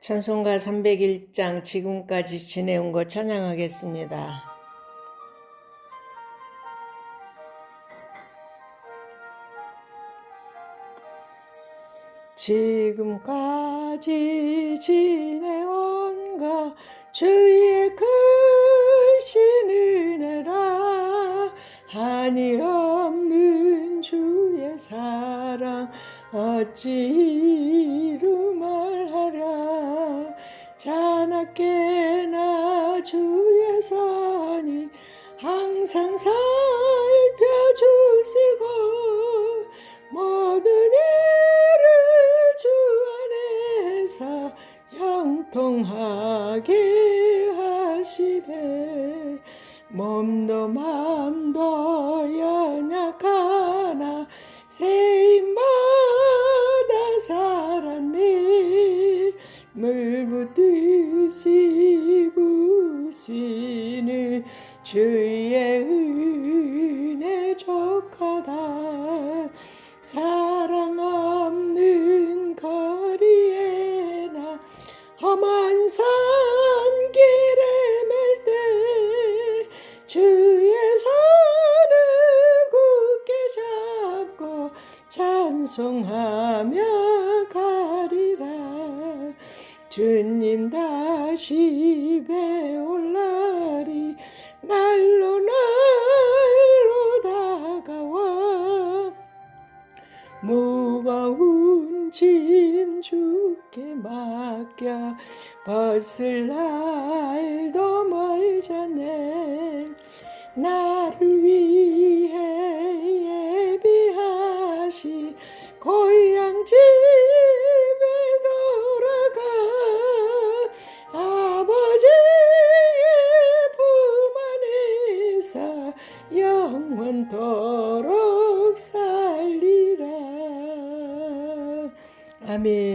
찬송가 301장 지금까지 지내온 것 찬양하겠습니다. 지금까지 지내온 것 주의 크신 은혜라 한이 없는 주의 사랑 어찌 이루 말하랴 자나깨나 주의 선이 항상 살펴주시고 모든 일을 주 안에서 형통하게 하시네 몸도 마음도 연약하나 세임받아 살았네 물붓듯이 부시는 주의 은혜 족하다. 사랑 없는 거리에 나 험한 산 길에 맬 때 주의 손을 굳게 잡고 찬송하며 주님 다시 배올 날이 날로 날로 다가와. 무거운 짐 주께 맡겨 벗을 날도 멀잖네. 나를 안에서 영원토록 살리라. 아멘